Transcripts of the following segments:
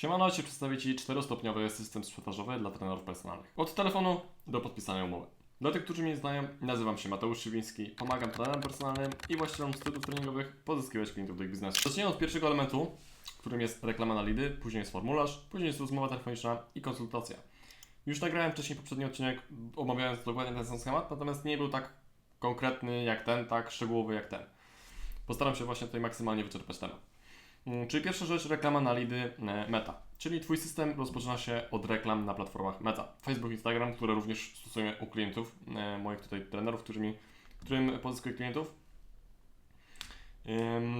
Siemano, dzisiaj przedstawię Ci czterostopniowy system sprzedażowy dla trenerów personalnych. Od telefonu do podpisania umowy. Dla tych, którzy mnie nie znają, nazywam się Mateusz Szywiński, pomagam trenerom personalnym i właścicielom stylu treningowych pozyskiwać klientów do ich biznesu. Zacznijmy od pierwszego elementu, którym jest reklama na lidy, później jest formularz, później jest rozmowa telefoniczna i konsultacja. Już nagrałem wcześniej poprzedni odcinek, omawiając dokładnie ten sam schemat, natomiast nie był tak konkretny jak ten, tak szczegółowy jak ten. Postaram się właśnie tutaj maksymalnie wyczerpać temat. Mm, Czyli pierwsza rzecz, reklama na lidy e, Meta. Czyli Twój system rozpoczyna się od reklam na platformach Meta. Facebook, Instagram, które również stosuję u klientów, e, moich tutaj trenerów, którymi, którym pozyskuję klientów.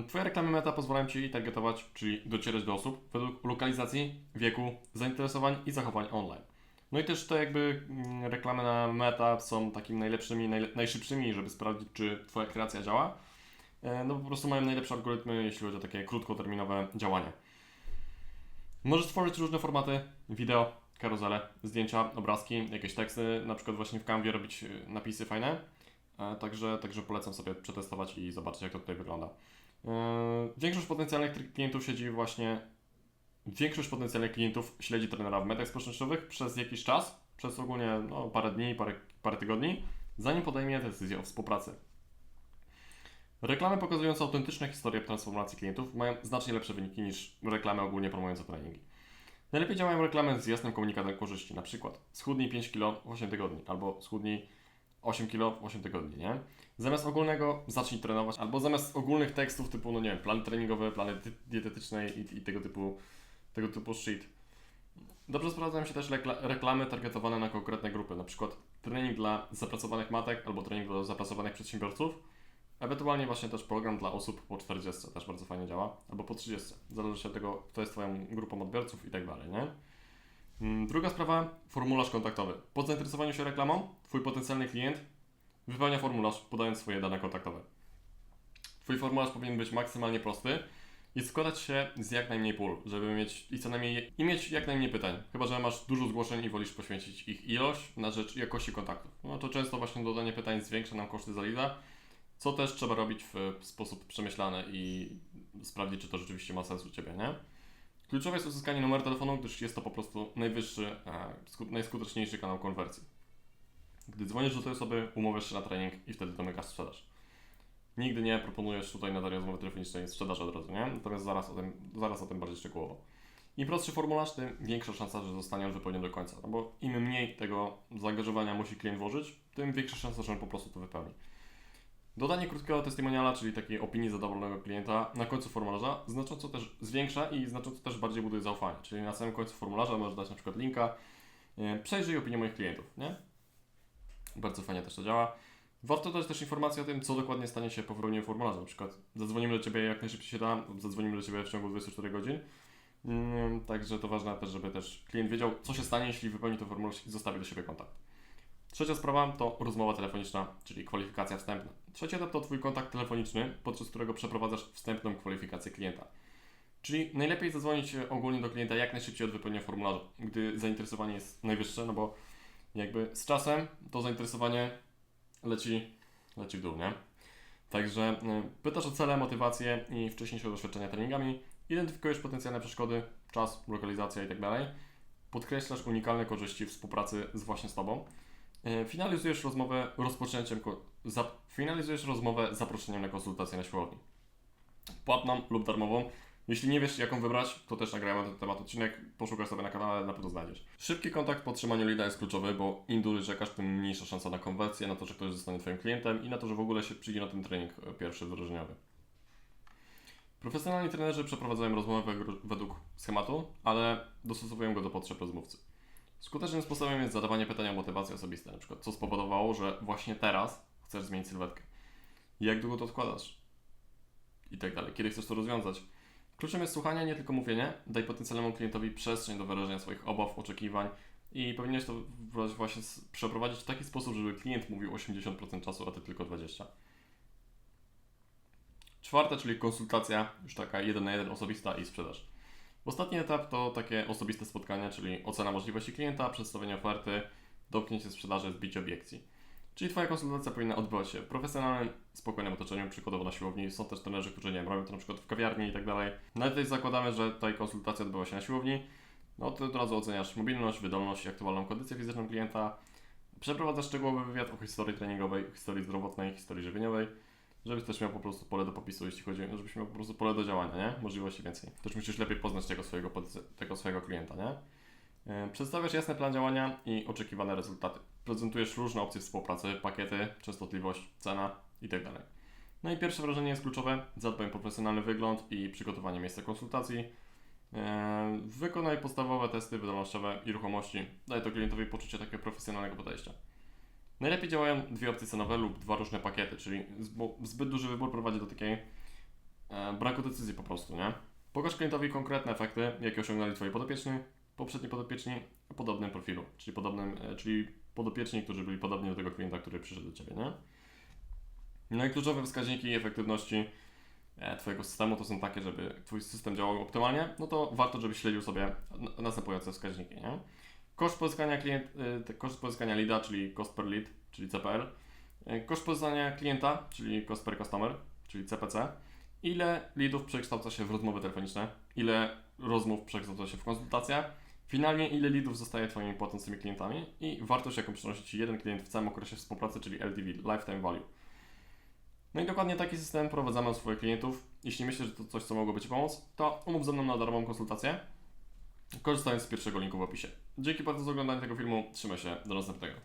Twoje reklamy Meta pozwalają Ci targetować, czyli docierać do osób według lokalizacji, wieku, zainteresowań i zachowań online. No i też te jakby mm, reklamy na Meta są takimi najlepszymi, najle- najszybszymi, żeby sprawdzić, czy Twoja kreacja działa. E, No po prostu mają najlepsze algorytmy, jeśli chodzi o takie krótkoterminowe działania. Możesz tworzyć różne formaty, wideo, karuzele, zdjęcia, obrazki, jakieś teksty, na przykład właśnie w Canvie robić e, napisy fajne. E, Także, także polecam sobie przetestować i zobaczyć, jak to tutaj wygląda. Większość potencjalnych klientów siedzi właśnie. Większość potencjalnych klientów śledzi trenera w mediach społecznościowych przez jakiś czas, przez ogólnie no, parę dni, parę, parę tygodni, zanim podejmie decyzję o współpracy. Reklamy pokazujące autentyczne historie transformacji klientów mają znacznie lepsze wyniki niż reklamy ogólnie promujące treningi. Najlepiej działają reklamy z jasnym komunikatem korzyści, na przykład schudnij 5 kg w 8 tygodni, albo schudnij 8 kg w 8 tygodni, nie? Zamiast ogólnego zacznij trenować, albo zamiast ogólnych tekstów typu, no nie wiem, plany treningowe, plany dietetyczne i, i tego typu tego typu shit. Dobrze sprawdzają się też rekla- reklamy targetowane na konkretne grupy, na przykład trening dla zapracowanych matek albo trening dla zapracowanych przedsiębiorców, Ewentualnie właśnie też program dla osób po 40 też bardzo fajnie działa, albo po 30. Zależy się od tego, kto jest Twoją grupą odbiorców i tak dalej, nie? Mm, Druga sprawa, formularz kontaktowy. Po zainteresowaniu się reklamą, Twój potencjalny klient wypełnia formularz, podając swoje dane kontaktowe. Twój formularz powinien być maksymalnie prosty i składać się z jak najmniej pól, żeby mieć i co najmniej i mieć jak najmniej pytań. Chyba, że masz dużo zgłoszeń i wolisz poświęcić ich ilość na rzecz jakości kontaktów. No to często właśnie dodanie pytań zwiększa nam koszty za lida, co też trzeba robić w sposób przemyślany i sprawdzić, czy to rzeczywiście ma sens u Ciebie, nie? Kluczowe jest uzyskanie numeru telefonu, gdyż jest to po prostu najwyższy, e, sku- najskuteczniejszy kanał konwersji. Gdy dzwonisz do tej osoby, umówisz się na trening i wtedy domykasz sprzedaż. Nigdy nie proponujesz tutaj na rozmowy telefonicznej sprzedaży od razu, nie? Natomiast zaraz o tym, zaraz o tym bardziej szczegółowo. Im prostszy formularz, tym większa szansa, że zostanie on wypełniony do końca. No bo im mniej tego zaangażowania musi klient włożyć, tym większa szansa, że on po prostu to wypełni. Dodanie krótkiego testimoniala, czyli takiej opinii zadowolonego klienta na końcu formularza znacząco też zwiększa i znacząco też bardziej buduje zaufanie. Czyli na samym końcu formularza możesz dać na przykład linka, e, przejrzyj opinię moich klientów, nie? Bardzo fajnie też to działa. Warto dać też informację o tym, co dokładnie stanie się po wypełnieniu formularza. Na przykład zadzwonimy do Ciebie jak najszybciej się da, zadzwonimy do Ciebie w ciągu 24 godzin. Mm, Także to ważne też, żeby też klient wiedział, co się stanie, jeśli wypełni ten formularz i zostawi do siebie kontakt. Trzecia sprawa to rozmowa telefoniczna, czyli kwalifikacja wstępna. Trzeci etap to Twój kontakt telefoniczny, podczas którego przeprowadzasz wstępną kwalifikację klienta. Czyli najlepiej zadzwonić e, ogólnie do klienta jak najszybciej od wypełnienia formularza, gdy zainteresowanie jest najwyższe, no bo jakby z czasem to zainteresowanie leci, leci w dół, nie? Także y, pytasz o cele, motywacje i wcześniejsze doświadczenia treningami, identyfikujesz potencjalne przeszkody, czas, lokalizacja itd. Podkreślasz unikalne korzyści współpracy z właśnie z Tobą. E, Finalizujesz rozmowę rozpoczęciem, finalizujesz rozmowę zaproszeniem na konsultację na siłowni. Płatną lub darmową. Jeśli nie wiesz, jaką wybrać, to też nagrałem na ten temat odcinek. Poszukaj sobie na kanale, na pewno znajdziesz. Szybki kontakt po otrzymaniu leada jest kluczowy, bo im dłużej czekasz, tym mniejsza szansa na konwersję, na to, że ktoś zostanie Twoim klientem i na to, że w ogóle się przyjdzie na ten trening e, pierwszy wdrożeniowy. Profesjonalni trenerzy przeprowadzają rozmowę według schematu, ale dostosowują go do potrzeb rozmówcy. Skutecznym sposobem jest zadawanie pytania o motywację osobiste, na przykład co spowodowało, że właśnie teraz chcesz zmienić sylwetkę. Jak długo to odkładasz? I tak dalej. Kiedy chcesz to rozwiązać? Kluczem jest słuchanie, nie tylko mówienie. Daj potencjalnemu klientowi przestrzeń do wyrażenia swoich obaw, oczekiwań i powinieneś to właśnie przeprowadzić w taki sposób, żeby klient mówił 80% czasu, a ty tylko 20%. Czwarte, czyli konsultacja, już taka jeden na jeden osobista i sprzedaż. Ostatni etap to takie osobiste spotkania, czyli ocena możliwości klienta, przedstawienie oferty, domknięcie sprzedaży, zbicie obiekcji. Czyli Twoja konsultacja powinna odbywać się w profesjonalnym, spokojnym otoczeniu, przykładowo na siłowni. Są też trenerzy, którzy nie wiem, robią to na przykład w kawiarni i tak dalej. No i tutaj zakładamy, że tutaj konsultacja odbywa się na siłowni. No to od razu oceniasz mobilność, wydolność aktualną kondycję fizyczną klienta. Przeprowadzasz szczegółowy wywiad o historii treningowej, historii zdrowotnej, historii żywieniowej, żebyś też miał po prostu pole do popisu, jeśli chodzi, żebyś miał po prostu pole do działania, nie? Możliwości więcej. Też musisz lepiej poznać tego swojego, tego swojego klienta, nie? E, Przedstawiasz jasny plan działania i oczekiwane rezultaty. Prezentujesz różne opcje współpracy, pakiety, częstotliwość, cena itd. No i pierwsze wrażenie jest kluczowe. Zadbaj o profesjonalny wygląd i przygotowanie miejsca konsultacji. E, Wykonaj podstawowe testy wydolnościowe i ruchomości. Daj to klientowi poczucie takiego profesjonalnego podejścia. Najlepiej działają dwie opcje cenowe lub dwa różne pakiety, czyli zbyt duży wybór prowadzi do takiej e, braku decyzji po prostu, nie? Pokaż klientowi konkretne efekty, jakie osiągnęli Twoi podopieczni, poprzedni podopieczni o podobnym profilu, czyli podobnym, e, czyli podopieczni, którzy byli podobni do tego klienta, który przyszedł do Ciebie, nie? No i kluczowe wskaźniki efektywności e, Twojego systemu to są takie, żeby Twój system działał optymalnie, no to warto, żebyś śledził sobie następujące wskaźniki, nie? Koszt pozyskania klient, te- koszt pozyskania leada, czyli cost per lead, czyli CPL, e, koszt pozyskania klienta, czyli cost per customer, czyli CPC, ile leadów przekształca się w rozmowy telefoniczne, ile rozmów przekształca się w konsultacje, finalnie ile leadów zostaje Twoimi płacącymi klientami? I wartość, jaką przynosi Ci jeden klient w całym okresie współpracy, czyli LTV, Lifetime Value. No i dokładnie taki system prowadzamy u swoich klientów. Jeśli myślisz, że to coś, co mogłoby Ci pomóc, to umów ze mną na darmową konsultację, korzystając z pierwszego linku w opisie. Dzięki bardzo za oglądanie tego filmu, trzymaj się, do następnego.